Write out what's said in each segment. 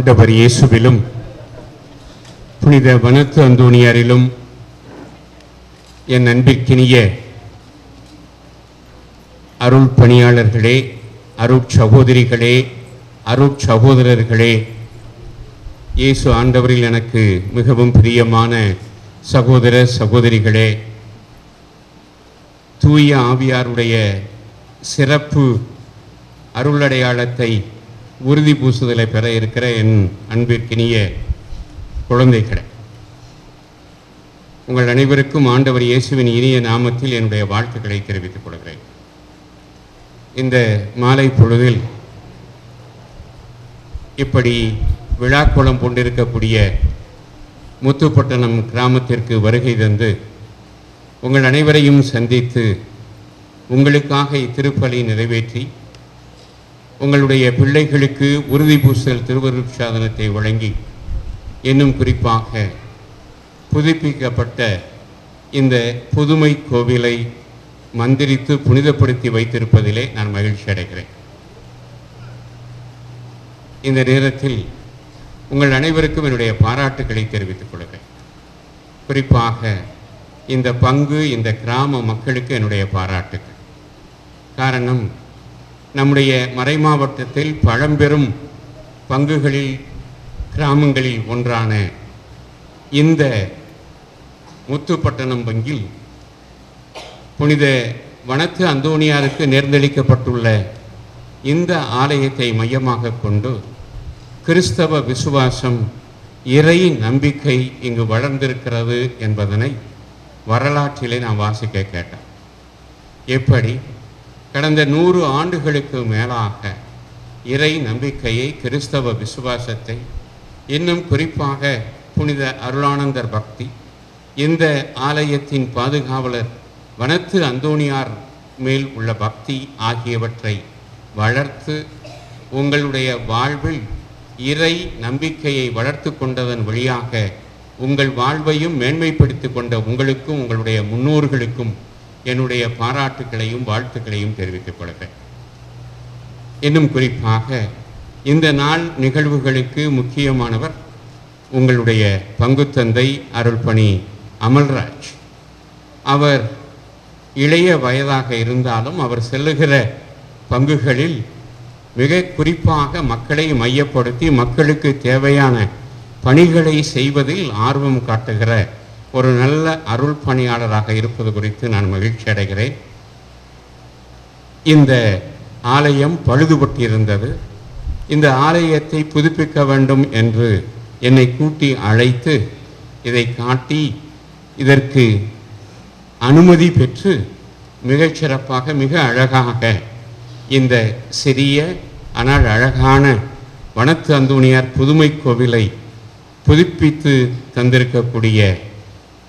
ஆண்டவர் இயேசுவிலும் புனித வனத்து அந்தோணியாரிலும் என் அன்பிற்கினிய அருள் பணியாளர்களே அருட்சகோதரிகளே சகோதரிகளே சகோதரர்களே இயேசு ஆண்டவரில் எனக்கு மிகவும் பிரியமான சகோதர சகோதரிகளே தூய ஆவியாருடைய சிறப்பு அருளடையாளத்தை உறுதி பூசுதலை பெற இருக்கிற என் அன்பிற்கினிய குழந்தை கடை உங்கள் அனைவருக்கும் ஆண்டவர் இயேசுவின் இனிய நாமத்தில் என்னுடைய வாழ்த்துக்களை தெரிவித்துக் கொள்கிறேன். இந்த மாலை பொழுதில் இப்படி விழாக்கோலம் கொண்டிருக்கக்கூடிய முத்துப்பட்டணம் கிராமத்திற்கு வருகை தந்து உங்கள் அனைவரையும் சந்தித்து உங்களுக்காக இத்திருப்பலை நிறைவேற்றி உங்களுடைய பிள்ளைகளுக்கு உறுதி பூசல் திருவருட்சாதனத்தை வழங்கி இன்னும் குறிப்பாக புதுப்பிக்கப்பட்ட இந்த புதுமை கோவிலை மந்திரித்து புனிதப்படுத்தி வைத்திருப்பதிலே நான் மகிழ்ச்சி அடைகிறேன். இந்த நேரத்தில் உங்கள் அனைவருக்கும் என்னுடைய பாராட்டுகளை தெரிவித்துக் கொள்கிறேன். குறிப்பாக இந்த பங்கு இந்த கிராம மக்களுக்கு என்னுடைய பாராட்டுகள். காரணம் நம்முடைய மறைமாவட்டத்தில் பழம்பெரும் பங்குகளில் கிராமங்களில் ஒன்றான இந்த முத்துப்பட்டணம் பங்கில் புனித வனத்து அந்தோனியாருக்கு நேர்ந்தளிக்கப்பட்டுள்ள இந்த ஆலயத்தை மையமாக கொண்டு கிறிஸ்தவ விசுவாசம் இறை நம்பிக்கை இங்கு வளர்ந்திருக்கிறது என்பதனை வரலாற்றிலே நான் வாசிக்க கேட்டேன். எப்படி? கடந்த நூறு ஆண்டுகளுக்கு மேலாக இறை நம்பிக்கையை கிறிஸ்தவ விசுவாசத்தை இன்னும் குறிப்பாக புனித அருளானந்தர் பக்தி இந்த ஆலயத்தின் பாதுகாவலர் வனத்து அந்தோணியார் மேல் உள்ள பக்தி ஆகியவற்றை வளர்த்து உங்களுடைய வாழ்வில் இறை நம்பிக்கையை வளர்த்து கொண்டதன் வழியாக உங்கள் வாழ்வையும் மேன்மைப்படுத்தி கொண்ட உங்களுக்கும் உங்களுடைய முன்னோர்களுக்கும் என்னுடைய பாராட்டுக்களையும் வாழ்த்துக்களையும் தெரிவித்துக் கொள்கிறேன் இன்னும் குறிப்பாக இந்த நாள் நிகழ்வுகளுக்கு முக்கியமானவர் உங்களுடைய பங்குத்தந்தை அருள்பணி அமல்ராஜ். அவர் இளைய வயதாக இருந்தாலும் அவர் செல்லுகிற பங்குகளில் மிக குறிப்பாக மக்களை மையப்படுத்தி மக்களுக்கு தேவையான பணிகளை செய்வதில் ஆர்வம் காட்டுகிற ஒரு நல்ல அருள் பணியாளராக இருப்பது குறித்து நான் மகிழ்ச்சி அடைகிறேன். இந்த ஆலயம் பழுதுபட்டு இருந்தது இந்த ஆலயத்தை புதுப்பிக்க வேண்டும் என்று என்னை கூட்டி அழைத்து இதை காட்டி இதற்கு அனுமதி பெற்று மிகச்சிறப்பாக மிக அழகாக இந்த சிறிய ஆனால் அழகான வனத்து அந்தோணியார் புதுமை கோவிலை புதுப்பித்து தந்திருக்கக்கூடிய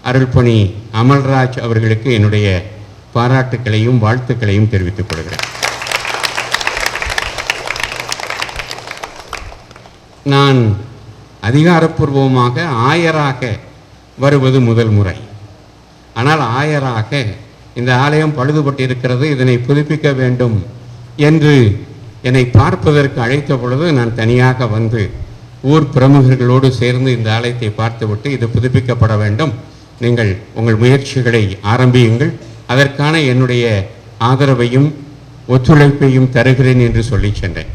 அருள்பணி அமல்ராஜ் அவர்களுக்கு என்னுடைய பாராட்டுக்களையும் வாழ்த்துக்களையும் தெரிவித்துக் கொள்கிறேன். நான் அதிகாரப்பூர்வமாக ஆயராக வருவது முதல் முறை. ஆனால் ஆயராக இந்த ஆலயம் பழுதுபட்டு இருக்கிறது இதனை புதுப்பிக்க வேண்டும் என்று என்னை பார்ப்பதற்கு அழைத்த பொழுது நான் தனியாக வந்து ஊர் பிரமுகர்களோடு சேர்ந்து இந்த ஆலயத்தை பார்த்துவிட்டு இது புதுப்பிக்கப்பட வேண்டும். நீங்கள் உங்கள் முயற்சிகளை ஆரம்பியுங்கள். அதற்கான என்னுடைய ஆதரவையும் ஒத்துழைப்பையும் தருகிறேன் என்று சொல்லி சென்றேன்.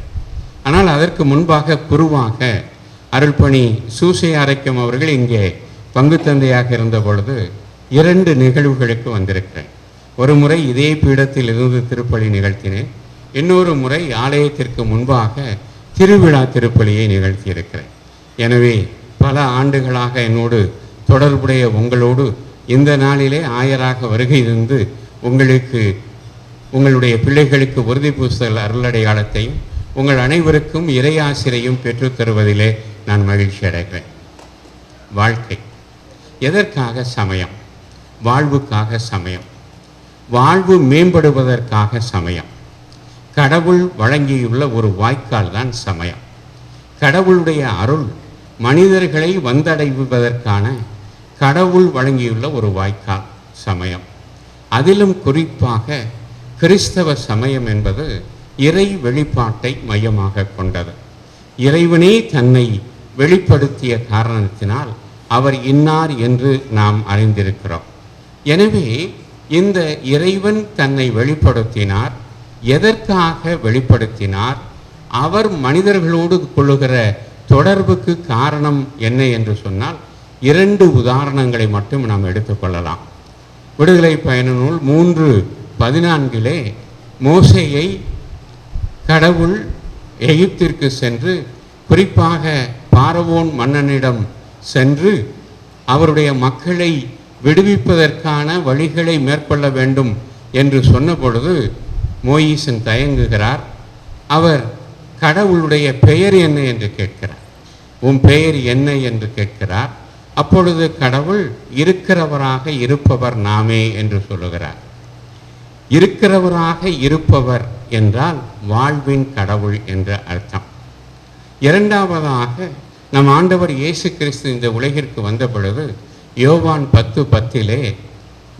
ஆனால் அதற்கு முன்பாக குருவாக அருள்பணி சூசை அரைக்கம் அவர்கள் இங்கே பங்கு தந்தையாக இருந்த பொழுது இரண்டு நிகழ்வுகளுக்கு வந்திருக்கிறேன். ஒரு முறை இதே பீடத்தில் இருந்து திருப்பலி நிகழ்த்தினேன். இன்னொரு முறை ஆலயத்திற்கு முன்பாக திருவிழா திருப்பலியை நிகழ்த்தியிருக்கிறேன். எனவே பல ஆண்டுகளாக என்னோடு தொடர்புடைய உங்களோடு இந்த நாளிலே ஆயராக வருகை இருந்து உங்களுக்கு உங்களுடைய பிள்ளைகளுக்கு உறுதி பூசல் அருளடையாளத்தையும் உங்கள் அனைவருக்கும் இறையாசிரையும் பெற்றுத் தருவதிலே நான் மகிழ்ச்சி அடைகிறேன். வாழ்க்கை. எதற்காக சமயம்? வாழ்வுக்காக சமயம். வாழ்வு மேம்படுவதற்காக சமயம். கடவுள் வழங்கியுள்ள ஒரு வாய்க்கால் தான் சமயம். கடவுளுடைய அருள் மனிதர்களை வந்தடைவதற்கான கடவுள் வழங்கியுள்ள ஒரு வாய்க்கால் சமயம். அதிலும் குறிப்பாக கிறிஸ்தவ சமயம் என்பது இறை வெளிப்பாட்டை மையமாக கொண்டது. இறைவனே தன்னை வெளிப்படுத்திய காரணத்தினால் அவர் இன்னார் என்று நாம் அறிந்திருக்கிறோம். எனவே இந்த இறைவன் தன்னை வெளிப்படுத்தினார் எதற்காக வெளிப்படுத்தினார் அவர் மனிதர்களோடு கொள்ளுகிற தொடர்புக்கு காரணம் என்ன என்று சொன்னால் இரண்டு உதாரணங்களை மட்டும் நாம் எடுத்துக்கொள்ளலாம் விடுதலை பயண நூல் மூன்று பதினான்கிலே மோசையை கடவுள் எகிப்திற்கு சென்று குறிப்பாக பாரவோன் மன்னனிடம் சென்று அவருடைய மக்களை விடுவிப்பதற்கான வழிகளை மேற்கொள்ள வேண்டும் என்று சொன்ன பொழுது மோயிசன் தயங்குகிறார். அவர் கடவுளுடைய பெயர் என்ன? என்று கேட்கிறார். உன் பெயர் என்ன? என்று கேட்கிறார். அப்பொழுது கடவுள் இருக்கிறவராக இருப்பவர் நாமே என்று சொல்லுகிறார். இருக்கிறவராக இருப்பவர் என்றால் வாழ்வின் கடவுள் என்ற அர்த்தம். இரண்டாவதாக நம் ஆண்டவர் இயேசு கிறிஸ்து இந்த உலகிற்கு வந்த பொழுது யோவான் பத்து பத்திலே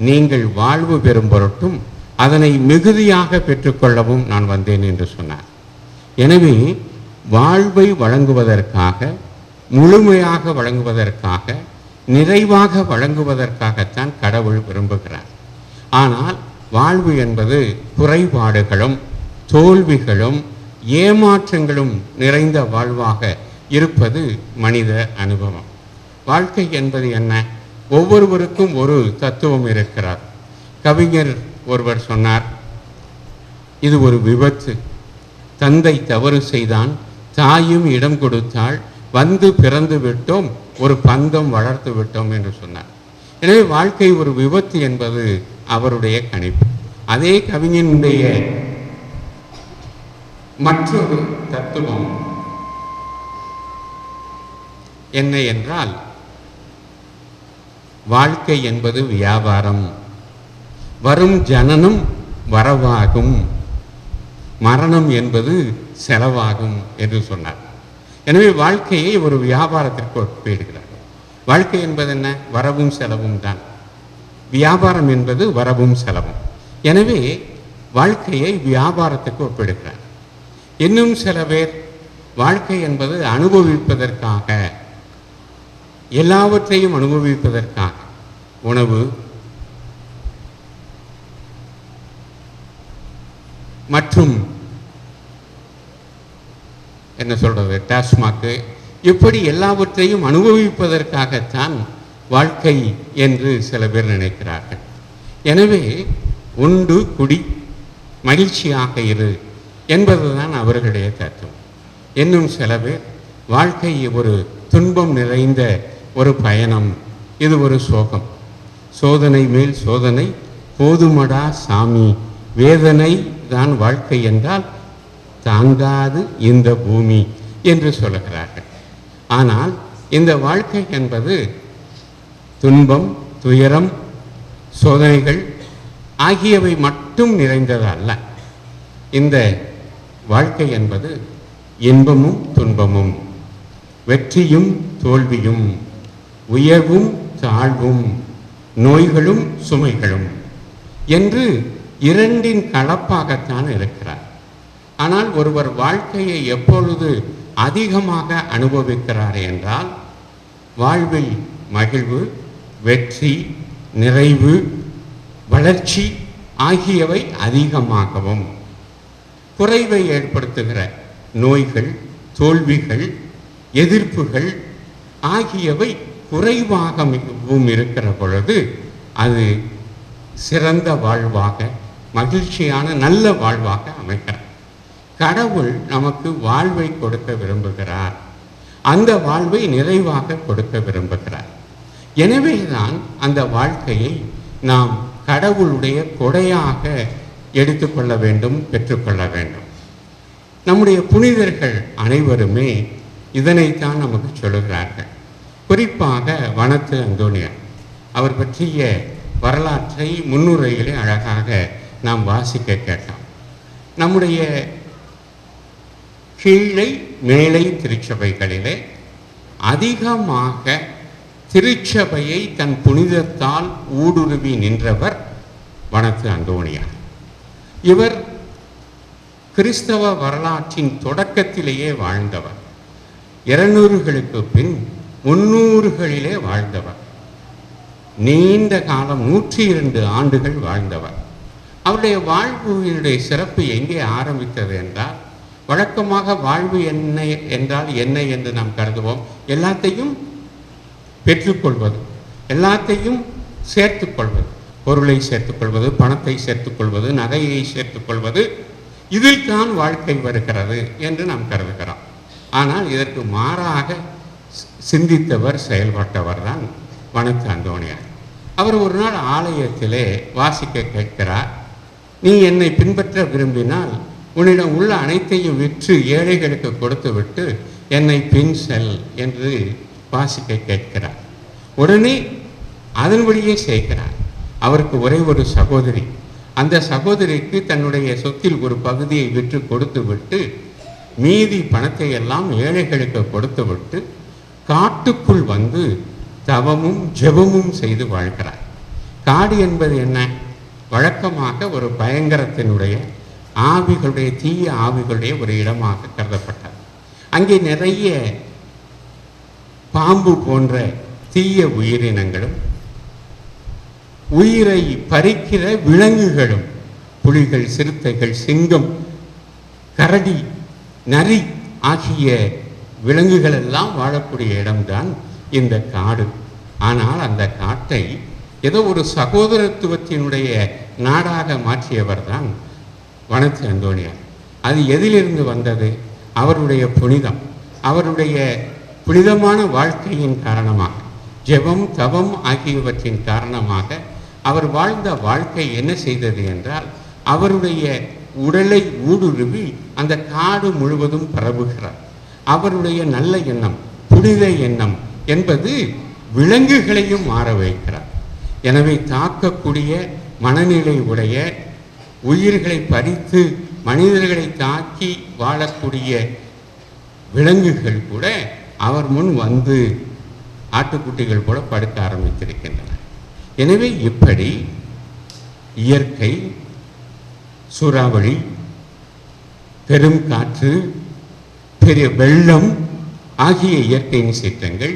நீங்கள் வாழ்வு பெறும் பொருட்டும் அதனை மிகுதியாக பெற்றுக்கொள்ளவும் நான் வந்தேன் என்று சொன்னார். எனவே வாழ்வை வழங்குவதற்காக முழுமையாக வழங்குவதற்காக நிறைவாக வழங்குவதற்காகத்தான் கடவுள் விரும்புகிறார். ஆனால் வாழ்வு என்பது குறைபாடுகளும் தோல்விகளும் ஏமாற்றங்களும் நிறைந்த வாழ்வாக இருப்பது மனித அனுபவம். வாழ்க்கை என்பது என்ன? ஒவ்வொருவருக்கும் ஒரு தத்துவம் இருக்கிறார். கவிஞர் ஒருவர் சொன்னார் இது ஒரு விபத்து. தந்தை தவறு செய்தான் தாயும் இடம் கொடுத்தாள் வந்து பிறந்து விட்டோம் ஒரு பந்தம் வளர்த்து விட்டோம் என்று சொன்னார். எனவே வாழ்க்கை ஒரு விபத்து என்பது அவருடைய கணிப்பு. அதே கவிஞனுடைய மற்றொரு தத்துவம் என்ன என்றால் வாழ்க்கை என்பது வியாபாரம். வரும் ஜனனம் வரவாகும். மரணம் என்பது செலவாகும் என்று சொன்னார். எனவே வாழ்க்கையை ஒரு வியாபாரத்திற்கு ஒப்பிடுகிறார். வாழ்க்கை என்பது என்ன? வரவும் செலவும் தான். வியாபாரம் என்பது வரவும் செலவும். எனவே வாழ்க்கையை வியாபாரத்துக்கு ஒப்பிடுகிறார். இன்னும் சில பேர் வாழ்க்கை என்பது அனுபவிப்பதற்காக எல்லாவற்றையும் அனுபவிப்பதற்காக உணவு மற்றும் என்ன சொல்கிறது டாஸ்மாக்கு இப்படி எல்லாவற்றையும் அனுபவிப்பதற்காகத்தான் வாழ்க்கை என்று சில பேர் நினைக்கிறார்கள். எனவே உண்டு குடி மகிழ்ச்சியாக இரு என்பதுதான் அவர்களுடைய தத்துவம். இன்னும் சில பேர் வாழ்க்கை ஒரு துன்பம் நிறைந்த ஒரு பயணம் இது ஒரு சோகம். சோதனை மேல் சோதனை போதுமடா சாமி வேதனை தான் வாழ்க்கை என்றால் தாங்காது இந்த பூமி என்று சொல்லுகிறார்கள். ஆனால் இந்த வாழ்க்கை என்பது துன்பம் துயரம் சோதனைகள் ஆகியவை மட்டும் நிறைந்தது அல்ல இந்த வாழ்க்கை என்பது இன்பமும் துன்பமும் வெற்றியும் தோல்வியும் உயர்வும் தாழ்வும் நோய்களும் சுமைகளும் என்று இரண்டின் கலப்பாகத்தான் இருக்கிறார். ஆனால் ஒருவர் வாழ்க்கையை எப்பொழுது அதிகமாக அனுபவிக்கிறார் என்றால் வாழ்வில் மகிழ்வு வெற்றி நிறைவு வளர்ச்சி ஆகியவை அதிகமாகவும் குறைவை ஏற்படுத்துகிற நோய்கள் தோல்விகள் எதிர்ப்புகள் ஆகியவை குறைவாகவும் இருக்கிற பொழுது அது சிறந்த வாழ்வாக மகிழ்ச்சியான நல்ல வாழ்வாக அமைக்கிறார் கடவுள் நமக்கு வாழ்வை கொடுக்க விரும்புகிறார். அந்த வாழ்வை நிறைவாக கொடுக்க விரும்புகிறார். எனவேதான் அந்த வாழ்க்கையை நாம் கடவுளுடைய கொடையாக எடுத்துக்கொள்ள வேண்டும் பெற்றுக்கொள்ள வேண்டும். நம்முடைய புனிதர்கள் அனைவருமே இதனைத்தான் நமக்கு சொல்லுகிறார்கள். குறிப்பாக வனத்து அந்தோனியார் அவர் பற்றிய வரலாற்றை முன்னுரையிலே அழகாக நாம் வாசிக்க கேட்டோம். நம்முடைய கீழை மேலை திருச்சபைகளிலே அதிகமாக திருச்சபையை தன் புனிதத்தால் ஊடுருவி நின்றவர் வனத்து அந்தோணியார். இவர் கிறிஸ்தவ வரலாற்றின் தொடக்கத்திலேயே வாழ்ந்தவர். இருநூறுகளுக்கு பின் முன்னூறுகளிலே வாழ்ந்தவர். நீண்ட காலம் நூற்றி இரண்டு ஆண்டுகள் வாழ்ந்தவர். அவருடைய வாழ்வினுடைய சிறப்பு எங்கே ஆரம்பித்தது என்றால் வழக்கமாக வாழ்வு என்ன என்றால் என்ன என்று நாம் கருதுவோம். எல்லாத்தையும் பெற்றுக்கொள்வது எல்லாத்தையும் சேர்த்துக்கொள்வது பொருளை சேர்த்துக்கொள்வது பணத்தை சேர்த்துக்கொள்வது நகையை சேர்த்துக்கொள்வது இதில் தான் வாழ்க்கை வருகிறது என்று நாம் கருதுகிறோம். ஆனால் இதற்கு மாறாக சி- சிந்தித்தவர் செயல்பட்டவர் தான் வனத்து அந்தோணியார். அவர் ஒரு நாள் ஆலயத்திலே வாசிக்க கேட்கிறார் நீ என்னை பின்பற்ற விரும்பினால் உன்னிடம் உள்ள அனைத்தையும் விற்று ஏழைகளுக்கு கொடுத்துவிட்டு என்னை பின் செல் என்று வாசிக்க கேட்கிறார். உடனே அதன்படியே சேர்க்கிறார். அவருக்கு ஒரே ஒரு சகோதரி. அந்த சகோதரிக்கு தன்னுடைய சொத்தில் ஒரு பகுதியை விற்று கொடுத்து விட்டு மீதி பணத்தை எல்லாம் ஏழைகளுக்கு கொடுத்து விட்டு காட்டுக்குள் வந்து தவமும் ஜெபமும் செய்து வாழ்கிறார். காடு என்பது என்ன? வழக்கமாக ஒரு பயங்கரத்தினுடைய ஆவிகளுடைய தீய ஆவிகளுடைய ஒரு இடமாக கருதப்பட்டது. அங்கே நிறைய பாம்பு போன்ற தீய உயிரினங்களும் உயிரை பறிக்கிற விலங்குகளும் புலிகள் சிறுத்தைகள் சிங்கம் கரடி நரி ஆகிய விலங்குகள் எல்லாம் வாழக்கூடிய இடம்தான் இந்த காடு. ஆனால் அந்த காட்டை ஏதோ ஒரு சகோதரத்துவத்தினுடைய நாடாக மாற்றியவர் தான் வனத்து அந்தோணியார் அது எதிலிருந்து வந்தது? அவருடைய புனிதம். அவருடைய புனிதமான வாழ்க்கையின் காரணமாக ஜெபம் தவம் ஆகியவற்றின் காரணமாக அவர் வாழ்ந்த வாழ்க்கை என்ன செய்தது என்றால் அவருடைய உடலை ஊடுருவி அந்த காடு முழுவதும் பரவுகிறார். அவருடைய நல்ல எண்ணம் புனித எண்ணம் என்பது விலங்குகளையும் மாற வைக்கிறார். எனவே தாக்கக்கூடிய மனநிலை உடைய உயிர்களை பறித்து மனிதர்களை தாக்கி வாழக்கூடிய விலங்குகள் கூட அவர் முன் வந்து ஆட்டுக்குட்டிகள் போல படுக்க ஆரம்பித்திருக்கின்றன. எனவே இப்படி இயற்கை சூறாவளி பெரும் காற்று பெரிய வெள்ளம் ஆகிய இயற்கையின் சீற்றங்கள்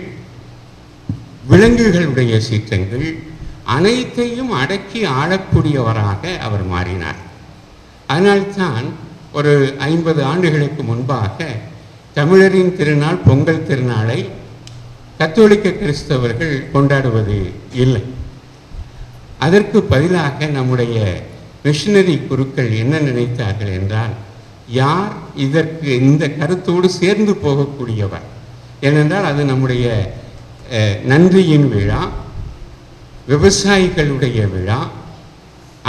விலங்குகளுடைய சீற்றங்கள் அனைத்தையும் அடக்கி ஆளக்கூடியவராக அவர் மாறினார். அதனால்தான் ஒரு ஐம்பது ஆண்டுகளுக்கு முன்பாக தமிழரின் திருநாள் பொங்கல் திருநாளை கத்தோலிக்க கிறிஸ்தவர்கள் கொண்டாடுவது இல்லை. அதற்கு பதிலாக நம்முடைய மிஷினரி குருக்கள் என்ன நினைத்தார்கள் என்றால் யார் இதற்கு இந்த கருத்தோடு சேர்ந்து போகக்கூடியவர்? ஏனென்றால் அது நம்முடைய நன்றியின் விழா விவசாயிகளுடைய விழா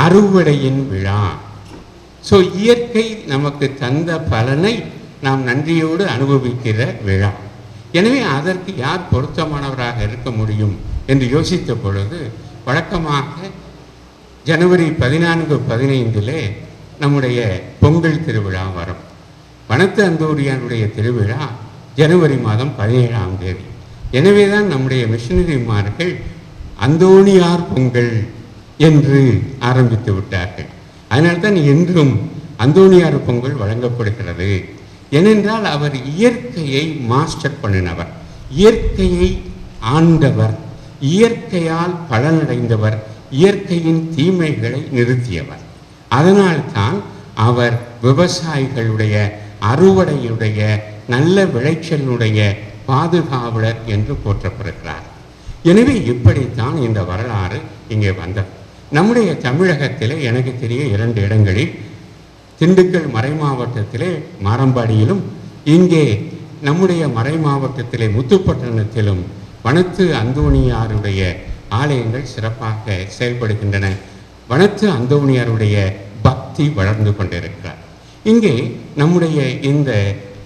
அறுவடையின் விழா. ஸோ இயற்கை நமக்கு தந்த பலனை நாம் நன்றியோடு அனுபவிக்கிற விழா. எனவே அதற்கு யார் பொருத்தமானவராக இருக்க முடியும் என்று யோசித்த பொழுது வழக்கமாக ஜனவரி பதினான்கு பதினைந்திலே நம்முடைய பொங்கல் திருவிழா வரும். வனத்து அந்தோரியானுடைய திருவிழா ஜனவரி மாதம் பதினேழாம் தேதி. எனவே தான் நம்முடைய மிஷினரிமார்கள் அந்தோணியார் பொங்கல் என்று ஆரம்பித்து விட்டார்கள். அதனால்தான் என்றும் அந்தோணியார் பொங்கல் வழங்கப்படுகிறது. ஏனென்றால் அவர் இயற்கையை மாஸ்டர் பண்ணினவர். இயற்கையை ஆண்டவர் இயற்கையால் பலனடைந்தவர் இயற்கையின் தீமைகளை நிறுத்தியவர். அதனால்தான் அவர் விவசாயிகளுடைய அறுவடையுடைய நல்ல விளைச்சலுடைய பாதுகாவலர் என்று போற்றப்படுகிறார். எனவே இப்படித்தான் இந்த வரலாறு இங்கே வந்தது. நம்முடைய தமிழகத்திலே எனக்கு தெரிய இரண்டு இடங்களில் திண்டுக்கல் மறை மாவட்டத்திலே மாரம்பாடியிலும் இங்கே நம்முடைய மறை மாவட்டத்திலே முத்துப்பட்டினத்திலும் வனத்து அந்தோணியாருடைய ஆலயங்கள் சிறப்பாக செயல்படுகின்றன. வனத்து அந்தோணியாருடைய பக்தி வளர்ந்து கொண்டிருக்கிறார். இங்கே நம்முடைய இந்த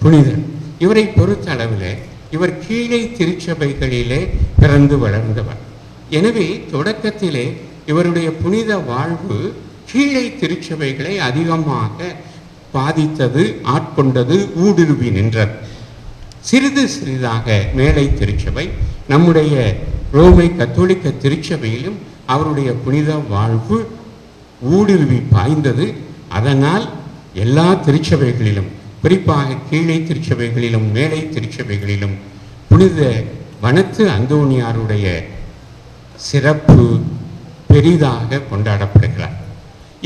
புனிதர் இவரை பொறுத்த அளவில் இவர் கீழே திருச்சபைகளிலே பிறந்து வளர்ந்தவர். எனவே தொடக்கத்திலே இவருடைய புனித வாழ்வு கீழே திருச்சபைகளை அதிகமாக பாதித்தது ஆட்கொண்டது ஊடுருவி நின்றது. சிறிது சிறிதாக மேலை திருச்சபை நம்முடைய ரோமை கத்தோலிக்க திருச்சபையிலும் அவருடைய புனித வாழ்வு ஊடுருவி பாய்ந்தது. அதனால் எல்லா திருச்சபைகளிலும் குறிப்பாக கீழே திருச்சபைகளிலும் மேலை திருச்சபைகளிலும் புனித வனத்து அந்தோணியாருடைய சிறப்பு பெரிதாக கொண்டாடப்படுகிறார்.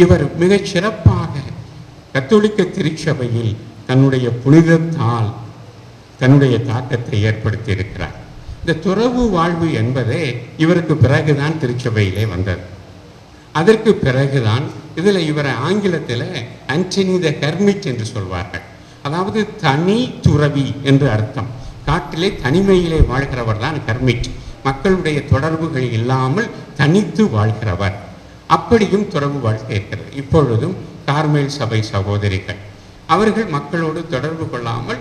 இவர் மிகச் சிறப்பாக கத்தோலிக்க திருச்சபையில் தன்னுடைய புனிதத்தால் தன்னுடைய தாக்கத்தை ஏற்படுத்தி இருக்கிறார் இந்த துறவு வாழ்வு என்பதே இவருக்கு பிறகுதான் திருச்சபையிலே வந்தது. அதற்கு பிறகுதான் இதில் இவரை ஆங்கிலத்தில் அன்டனி த ஹெர்மிட் என்று சொல்வார்கள். அதாவது தனி துறவி என்று அர்த்தம். காட்டிலே தனிமையிலே வாழ்கிறவர் தான் கர்மிட். மக்களுடைய தொடர்புகள் இல்லாமல் தனித்து வாழ்கிறவர். அப்படியும் துறவு வாழ்க்கை இருக்கிறது. இப்பொழுதும் கார்மேல் சபை சகோதரிகள். அவர்கள் மக்களோடு தொடர்பு கொள்ளாமல்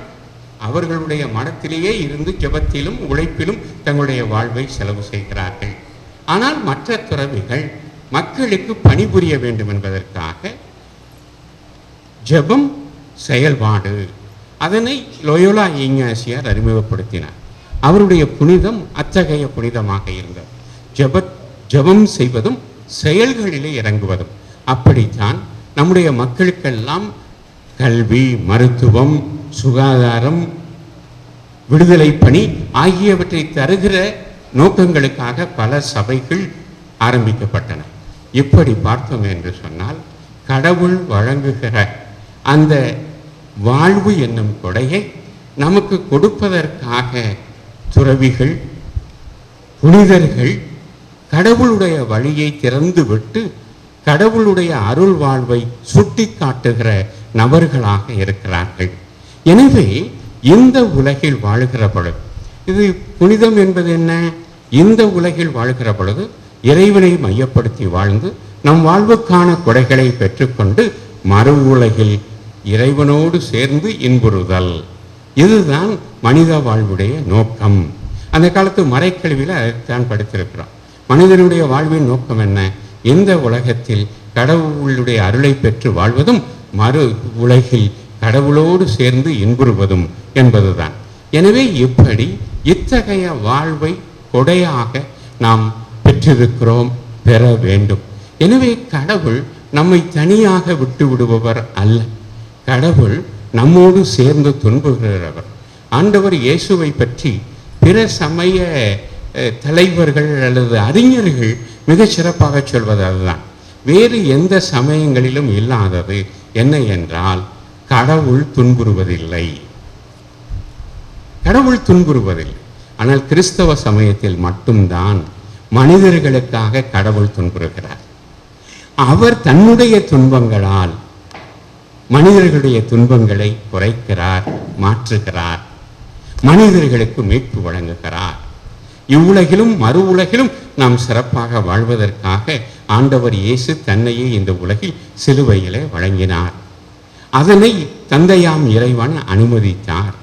அவர்களுடைய மனத்திலேயே இருந்து ஜெபத்திலும் உழைப்பிலும் தங்களுடைய வாழ்வை செலவு செய்கிறார்கள். ஆனால் மற்ற துறவிகள் மக்களுக்கு பணிபுரிய வேண்டும் என்பதற்காக ஜெபம் செயல்பாடு. அதனை லொயோலா இங்காசியார் அறிமுகப்படுத்தினார். அவருடைய புனிதம் அத்தகைய புனிதமாக இருந்தது. ஜப ஜெபம் செய்வதும் செயல்களிலே இறங்குவதும். அப்படித்தான் நம்முடைய மக்களுக்கெல்லாம் கல்வி மருத்துவம் சுகாதாரம் விடுதலை பணி ஆகியவற்றை தருகிற நோக்கங்களுக்காக பல சபைகள் ஆரம்பிக்கப்பட்டன. இப்படி பார்த்தோம் என்று சொன்னால் கடவுள் வழங்குகிற அந்த வாழ்வு என்னும் கொடையை நமக்கு கொடுப்பதற்காக துறவிகள் புனிதர்கள் கடவுளுடைய வழியை திறந்துவிட்டு கடவுளுடைய அருள் வாழ்வை சுட்டி காட்டுகிற நபர்களாக இருக்கிறார்கள். எனவே இந்த உலகில் வாழ்கிற பொழுது இது புனிதம் என்பது என்ன? இந்த உலகில் வாழ்கிற பொழுது இறைவனை மையப்படுத்தி வாழ்ந்து நம் வாழ்வுக்கான கொடைகளை பெற்றுக்கொண்டு மறு உலகில் இறைவனோடு சேர்ந்து இன்புறுதல். இதுதான் மனித வாழ்வுடைய நோக்கம். அந்த காலத்து மறைக்கழிவில் அதைத்தான் படித்திருக்கிறோம். மனிதனுடைய வாழ்வின் நோக்கம் என்ன? இந்த உலகத்தில் கடவுளுடைய அருளை பெற்று வாழ்வதும் மறு உலகில் கடவுளோடு சேர்ந்து இன்புறுவதும் என்பதுதான். எனவே இப்படி இத்தகைய வாழ்வை கொடையாக நாம் பெற்றிருக்கிறோம் பெற வேண்டும். எனவே கடவுள் நம்மை தனியாக விட்டு விடுபவர் அல்ல. கடவுள் நம்மோடு சேர்ந்து துன்புகிறவர் ஆண்டவர் இயேசுவை பற்றி பிற சமய தலைவர்கள் அல்லது அறிஞர்கள் மிக சிறப்பாக சொல்வது அதுதான். வேறு எந்த சமயங்களிலும் இல்லாதது என்ன என்றால் கடவுள் துன்புறுவதில்லை. கடவுள் துன்புறுவதில்லை. ஆனால் கிறிஸ்தவ சமயத்தில் மட்டும்தான் மனிதர்களுக்காக கடவுள் துன்புறுகிறார். அவர் தன்னுடைய துன்பங்களால் மனிதர்களுடைய துன்பங்களை குறைக்கிறார் மாற்றுகிறார். மனிதர்களுக்கு மீட்பு வழங்குகிறார். இவ்வுலகிலும் மறு உலகிலும் நாம் சிறப்பாக வாழ்வதற்காக ஆண்டவர் இயேசு தன்னையே இந்த உலகில் சிலுவையிலே வழங்கினார். அதனை தந்தையாம் இறைவன் அனுமதித்தார்.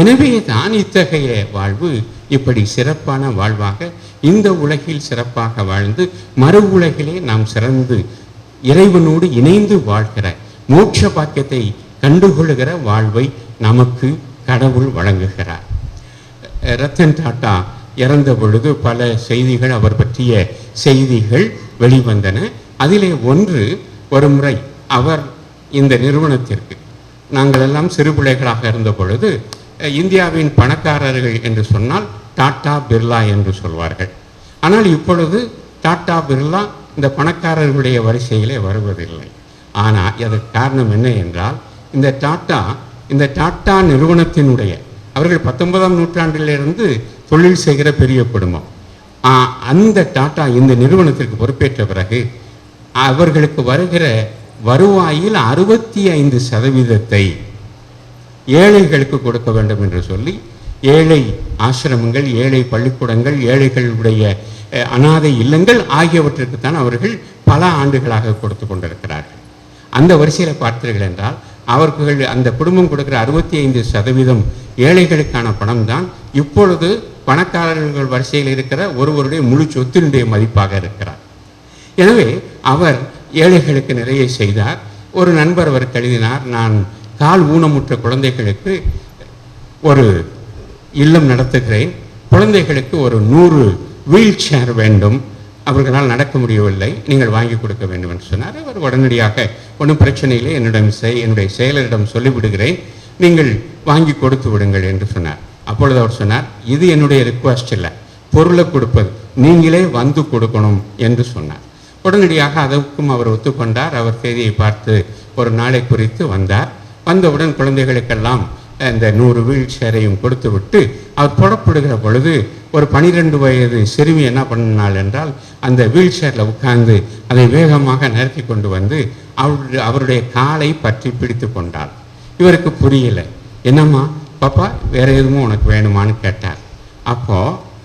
எனவே தான் இத்தகைய வாழ்வு இப்படி சிறப்பான வாழ்வாக இந்த உலகில் சிறப்பாக வாழ்ந்து மறு உலகிலே நாம் சிறந்து இறைவனோடு இணைந்து வாழ்கிற மோட்ச பாக்கியத்தை கண்டுகொள்கிற வாழ்வை நமக்கு கடவுள் வழங்குகிறார். ரத்தன் டாட்டா இறந்த பொழுது பல செய்திகள் அவர் பற்றிய செய்திகள் வெளிவந்தன. அதிலே ஒன்று ஒரு முறை அவர் இந்த நிறுவனத்திற்கு நாங்கள் எல்லாம் சிறு பிள்ளைகளாக இருந்த பொழுது இந்தியாவின் பணக்காரர்கள் என்று சொன்னால் டாட்டா பிர்லா என்று சொல்வார்கள். ஆனால் இப்பொழுது டாட்டா பிர்லா இந்த பணக்காரர்களுடைய வரிசையிலே வருவதில்லை. ஆனால் அதற்கு காரணம் என்ன என்றால் இந்த டாட்டா இந்த டாட்டா நிறுவனத்தினுடைய அவர்கள் பத்தொன்பதாம் நூற்றாண்டிலிருந்து தொழில் செய்கிற பெரிய குடும்பம். ஆ, அந்த டாட்டா இந்த நிறுவனத்திற்கு பொறுப்பேற்ற பிறகு அவர்களுக்கு வருகிற வருவாயில் அறுபத்தி ஐந்து சதவீதத்தை ஏழைகளுக்கு கொடுக்க வேண்டும் என்று சொல்லி ஏழை ஆசிரமங்கள் ஏழை பள்ளிக்கூடங்கள் ஏழைகளுடைய அனாதை இல்லங்கள் ஆகியவற்றிற்குத்தான் அவர்கள் பல ஆண்டுகளாக கொடுத்து கொண்டிருக்கிறார்கள். அந்த வரிசையில் பார்த்தீர்கள் என்றால் அவர்கள் அந்த குடும்பம் கொடுக்குற அறுபத்தி ஐந்து சதவீதம் ஏழைகளுக்கான பணம் தான் இப்பொழுது பணக்காரர்கள் வரிசையில் இருக்கிற ஒருவருடைய முழு சொத்தினுடைய மதிப்பாக இருக்கிறார். எனவே அவர் ஏழைகளுக்கு நிறைய செய்தார். ஒரு நண்பர் அவர் கழுதினார் நான் கால் ஊனமுற்ற குழந்தைகளுக்கு ஒரு இல்லம் நடத்துகிறேன். குழந்தைகளுக்கு ஒரு நூறு வீல் சேர் வேண்டும். அவர்களால் நடக்க முடியவில்லை. நீங்கள் வாங்கி கொடுக்க வேண்டும் என்று சொன்னார். அவர் உடனடியாக ஒன்றும் பிரச்சனை இல்லை. என்னிடம் செய் என்னுடைய செயலரிடம் சொல்லிவிடுகிறேன். நீங்கள் வாங்கி கொடுத்து விடுங்கள் என்று சொன்னார். அப்பொழுது அவர் சொன்னார் இது என்னுடைய ரிக்வஸ்ட் இல்லை. பொருளை கொடுப்பது. நீங்களே வந்து கொடுக்கணும் என்று சொன்னார். உடனடியாக அதற்கும் அவர் ஒத்துக்கொண்டார். அவர் செய்தியை பார்த்து ஒரு நாளை குறித்து வந்தார். வந்தவுடன் குழந்தைகளுக்கெல்லாம் இந்த நூறு வீல் சேரையும் கொடுத்து விட்டு அவர் புறப்படுகிற பொழுது ஒரு பனிரெண்டு வயது சிறுமி என்ன பண்ணினாள் என்றால் அந்த வீல் சேரில் உட்கார்ந்து அதை வேகமாக நிறுத்தி கொண்டு வந்து அவருடைய அவருடைய காலை பற்றி பிடித்து கொண்டாள். இவருக்கு புரியல. என்னம்மா பாப்பா வேற எதுவும் உனக்கு வேணுமான்னு கேட்டார். அப்போ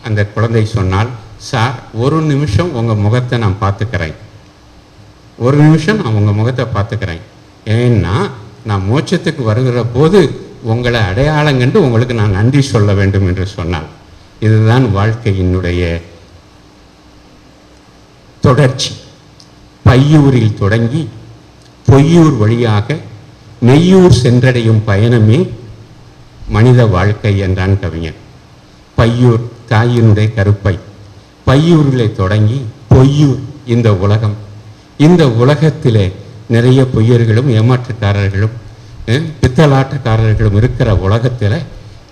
அந்த குழந்தை சொன்னால் சார் ஒரு நிமிஷம் உங்கள் முகத்தை நான் பார்த்துக்கிறேன். ஒரு நிமிஷம் நான் உங்கள் முகத்தை பார்த்துக்கிறேன். ஏன்னா நான் மோட்சத்துக்கு வருகிற போது உங்களை அடையாளம் கண்டு உங்களுக்கு நான் நன்றி சொல்ல வேண்டும் என்று சொன்னான் இதுதான் வாழ்க்கையினுடைய தொடர்ச்சி. பையூரில் தொடங்கி பொய்யூர் வழியாக நெய்யூர் சென்றடையும் பயணமே மனித வாழ்க்கை என்றான் கவிஞன். பையூர் தாயினுடைய கருப்பை. பையூரில் தொடங்கி பொய்யூர் இந்த உலகம். இந்த உலகத்திலே நிறைய பொய்யர்களும் ஏமாற்றுக்காரர்களும் பித்தலாட்டக்காரர்களும் இருக்கிற உலகத்தில்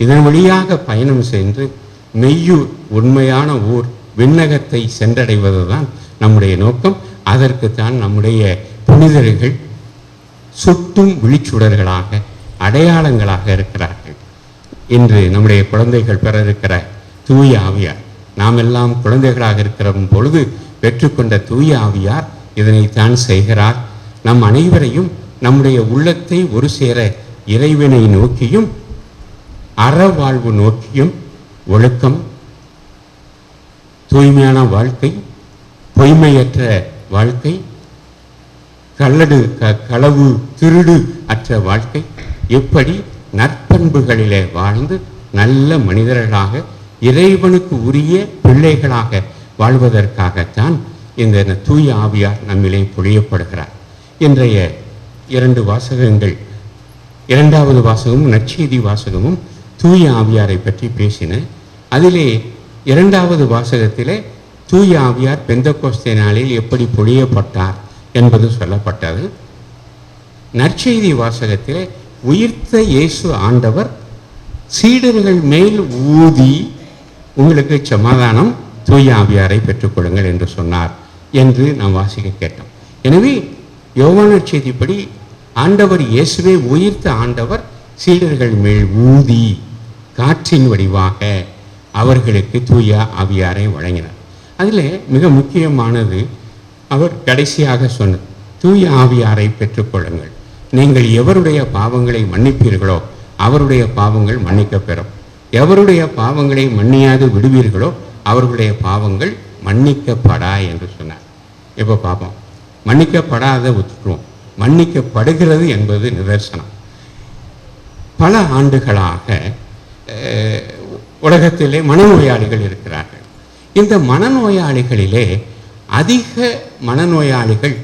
இதன் வழியாக பயணம் சென்று மெய்யூர் உண்மையான ஊர் விண்ணகத்தை சென்றடைவது தான் நம்முடைய நோக்கம். அதற்குத்தான் நம்முடைய புனிதர்கள் சுட்டும் விழிச்சுடர்களாக அடையாளங்களாக இருக்கிறார்கள். இன்று நம்முடைய குழந்தைகள் பெற இருக்கிற தூய ஆவியார் நாம் எல்லாம் குழந்தைகளாக இருக்கிற பொழுது பெற்றுக்கொண்ட தூய ஆவியார் இதனைத்தான் செய்கிறார். நம் அனைவரையும் நம்முடைய உள்ளத்தை ஒரு சேர இறைவனை நோக்கியும் அறவாழ்வு நோக்கியும் ஒழுக்கம் தூய்மையான வாழ்க்கை பொய்மையற்ற வாழ்க்கை கள்ளடு க களவு திருடு அற்ற வாழ்க்கை எப்படி நற்பண்புகளிலே வாழ்ந்து நல்ல மனிதர்களாக இறைவனுக்கு உரிய பிள்ளைகளாக வாழ்வதற்காகத்தான் இந்த தூய ஆவியார் நம்மிலே பொழியப்படுகிறார். இன்றைய இரண்டு வாசகங்கள். இரண்டாவது வாசகமும் நற்செய்தி வாசகமும் தூய ஆவியாரை பற்றி பேசின. அதிலே இரண்டாவது வாசகத்திலே தூய ஆவியார் பெந்தகோஸ்தே நாளில் எப்படி பொழியப்பட்டார் என்பது சொல்லப்பட்டது. நற்செய்தி வாசகத்திலே உயிர்த்த இயேசு ஆண்டவர் சீடர்கள் மேல் ஊதி உங்களுக்கு சமாதானம் தூய ஆவியாரை பெற்றுக்கொள்ளுங்கள் என்று சொன்னார் என்று நாம் வாசிக்க கேட்டோம். எனவே யோவானர் செய்திப்படி ஆண்டவர் இயேசுவே உயிர்த்த ஆண்டவர் சீடர்கள் மேல் ஊதி காற்றின் வடிவாக அவர்களுக்கு தூய ஆவியாரை வழங்கினார். அதில் மிக முக்கியமானது அவர் கடைசியாக சொன்னது தூய ஆவியாரை பெற்றுக்கொள்ளுங்கள். நீங்கள் எவருடைய பாவங்களை மன்னிப்பீர்களோ அவருடைய பாவங்கள் மன்னிக்கப் பெறும் எவருடைய பாவங்களை மன்னியாது விடுவீர்களோ அவர்களுடைய பாவங்கள் மன்னிக்கப்படா என்று சொன்னார். இப்போ பார்ப்போம் மன்னிக்கப்படாத விட்டுருவோம் மன்னிக்கப்படுகிறது என்பது நிதர்சனம். பல ஆண்டுகளாக உலகத்திலே மனநோயாளிகள் இருக்கிறார்கள். இந்த மனநோயாளிகளிலே அதிக மனநோயாளிகள்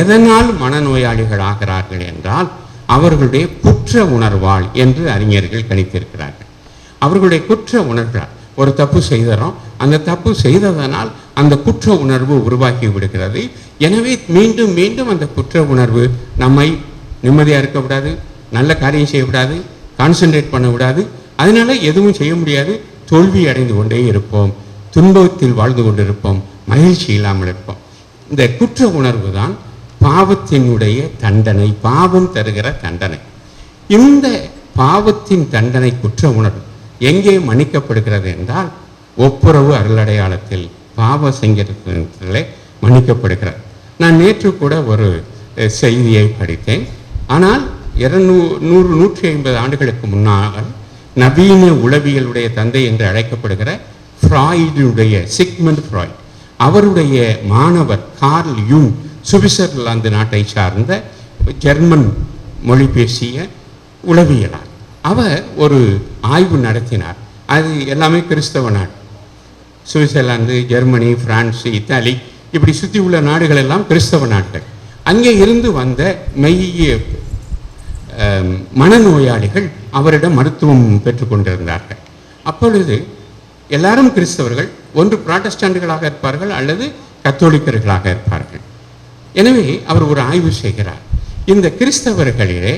எதனால் மனநோயாளிகள் ஆகிறார்கள் என்றால் அவர்களுடைய குற்ற உணர்வால் என்று அறிஞர்கள் கணித்திருக்கிறார்கள். அவர்களுடைய குற்ற உணர்வால் ஒரு தப்பு செய்தறோம். அந்த தப்பு செய்ததனால் அந்த குற்ற உணர்வு உருவாக்கி விடுகிறது. எனவே மீண்டும் மீண்டும் அந்த குற்ற உணர்வு நம்மை நிம்மதியாக இருக்கக்கூடாது நல்ல காரியம் செய்யக்கூடாது கான்சென்ட்ரேட் பண்ண விடாது. அதனால எதுவும் செய்ய முடியாது. தோல்வி அடைந்து கொண்டே இருப்போம். துன்பத்தில் வாழ்ந்து கொண்டிருப்போம். மகிழ்ச்சி இல்லாமல் இருப்போம். இந்த குற்ற உணர்வு தான் பாவத்தினுடைய தண்டனை பாவம் தருகிற தண்டனை. இந்த பாவத்தின் தண்டனை குற்ற உணர்வு. எங்கே மன்னிக்கப்படுகிறது என்றால் ஒப்புரவு அருளடையாளத்தில் பாவ சங்கீதத்திலே மன்னிக்கப்படுகிறது நான் நேற்று கூட ஒரு செய்தியை படித்தேன். ஆனால் இருநூ நூறு நூற்றி ஐம்பது ஆண்டுகளுக்கு முன்னால் நவீன உளவியலுடைய தந்தை என்று அழைக்கப்படுகிற ஃப்ராய்டுடைய சிக்மண்ட் ஃப்ராய்ட் அவருடைய மாணவர் கார்ல் யூங் சுவிட்சர்லாந்து நாட்டை சார்ந்த ஜெர்மன் மொழி பேசிய உளவியலார் அவர் ஒரு ஆய்வு நடத்தினார். அது எல்லாமே கிறிஸ்தவ நாடு. சுவிட்சர்லாந்து ஜெர்மனி பிரான்ஸ் இத்தாலி இப்படி சுற்றி உள்ள நாடுகள் எல்லாம் கிறிஸ்தவ நாடுகள். அங்கே இருந்து வந்த மெய்ய மனநோயாளிகள் அவரிடம் மருத்துவம் பெற்றுக்கொண்டிருந்தார்கள் அப்பொழுது எல்லாரும் கிறிஸ்தவர்கள் ஒன்று புராட்டஸ்டாண்டுகளாக இருப்பார்கள் அல்லது கத்தோலிக்கர்களாக இருப்பார்கள். எனவே அவர் ஒரு ஆய்வு செய்கிறார். இந்த கிறிஸ்தவர்களிலே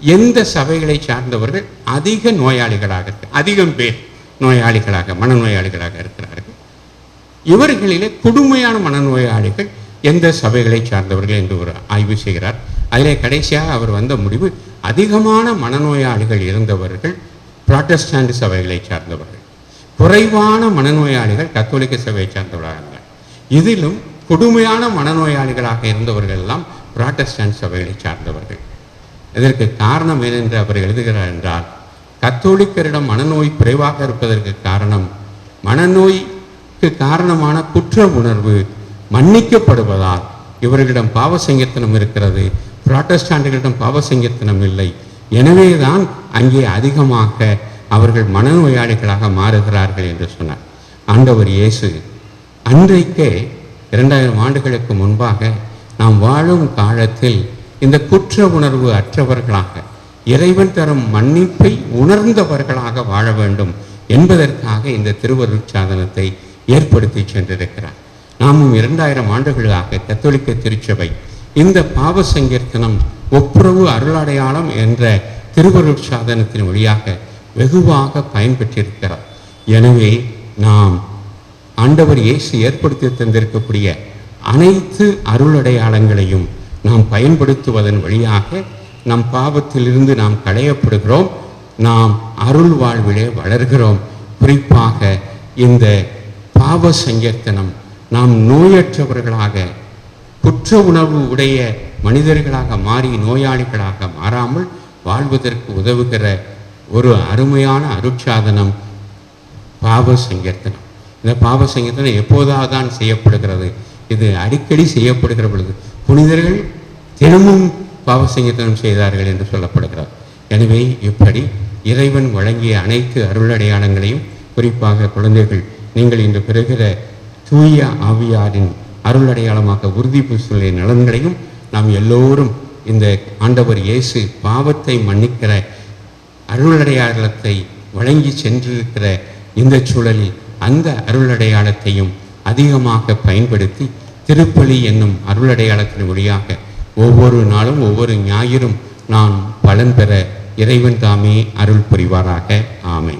எந்த சபைகளை சார்ந்தவர்கள் அதிக நோயாளிகளாக அதிகம் பேர் நோயாளிகளாக மனநோயாளிகளாக இருக்கிறார்கள். இவர்களிலே கொடுமையான மனநோயாளிகள் எந்த சபைகளை சார்ந்தவர்கள் என்று ஒரு ஆய்வு செய்கிறார். அதிலே கடைசியாக அவர் வந்த முடிவு அதிகமான மனநோயாளிகள் இருந்தவர்கள் புராட்டஸ்டாண்ட் சபைகளை சார்ந்தவர்கள். குறைவான மனநோயாளிகள் கத்தோலிக்க சபையை சார்ந்தவர்களாக இருந்தார். இதிலும் கொடுமையான மனநோயாளிகளாக இருந்தவர்கள் எல்லாம் புராட்டஸ்டாண்ட் சபைகளை சார்ந்தவர்கள். இதற்கு காரணம் ஏனென்று அவர் எழுதுகிறார் என்றால் கத்தோலிக்கரிடம் மனநோய் குறைவாக இருப்பதற்கு காரணம் மனநோய்க்கு காரணமான குற்ற உணர்வு மன்னிக்கப்படுவதால் இவர்களிடம் பாவசங்கத்தனம் இருக்கிறது புராட்டஸ்டாண்டுகளிடம் பாவசங்கத்தனம் இல்லை இல்லை. எனவேதான் அங்கே அதிகமாக அவர்கள் மனநோயாளிகளாக மாறுகிறார்கள் என்று சொன்னார். ஆண்டவர் இயேசு அன்றைக்கே இரண்டாயிரம் ஆண்டுகளுக்கு முன்பாக நாம் வாழும் காலத்தில் இந்த குற்ற உணர்வு அற்றவர்களாக இறைவன் தரும் மன்னிப்பை உணர்ந்தவர்களாக வாழ வேண்டும் என்பதற்காக இந்த திருவருள் சாதனத்தை ஏற்படுத்தி சென்றிருக்கிறார். நாமும் இரண்டாயிரம் ஆண்டுகளாக கத்தோலிக்க திருச்சபை இந்த பாவ சங்கீர்த்தனம் ஒப்புரவு அருளடையாளம் என்ற திருவருள் சாதனத்தின் வழியாக வெகுவாக பயன்பெற்றிருக்கிறார். எனவே நாம் ஆண்டவர் இயேசு ஏற்படுத்தி தந்திருக்கக்கூடிய அனைத்து அருளடையாளங்களையும் நாம் பயன்படுத்துவதன் வழியாக நம் பாவத்திலிருந்து நாம் களையப்படுகிறோம். நாம் அருள் வாழ்விலே வளர்கிறோம். குறிப்பாக இந்த பாவ சங்கீர்த்தனம் நாம் நோயற்றவர்களாக குற்ற உணர்வு உடைய மனிதர்களாக மாறி நோயாளிகளாக மாறாமல் வாழ்வதற்கு உதவுகிற ஒரு அருமையான அருட்சாதனம் பாவ சங்கீர்த்தனம். இந்த பாவ சங்கீர்த்தனம் எப்போதாவது தான் செய்யப்படுகிறது? இது அடிக்கடி செய்யப்படுகிற பொழுது. புனிதர்கள் தினமும் பாவ சங்கீர்த்தனம் செய்தார்கள் என்று சொல்லப்படுகிறார். எனவே இப்படி இறைவன் வழங்கிய அனைத்து அருளடையாளங்களையும் குறிப்பாக குழந்தைகள் நீங்கள் இன்று பெறுகிற தூய ஆவியாரின் அருளடையாளமாக உறுதி பூசுள்ள நலன்களையும் நாம் எல்லோரும் இந்த ஆண்டவர் இயேசு பாவத்தை மன்னிக்கிற அருளடையாளத்தை வழங்கி சென்றிருக்கிற இந்த சூழலில் அந்த அருளடையாளத்தையும் அதிகமாக பயன்படுத்தி திருப்பலி என்னும் அருளடையாளத்தின் வழியாக ஒவ்வொரு நாளும் ஒவ்வொரு ஞாயிறும் நான் பலன் பெற இறைவன் தாமே அருள் புரிவாராக. ஆமை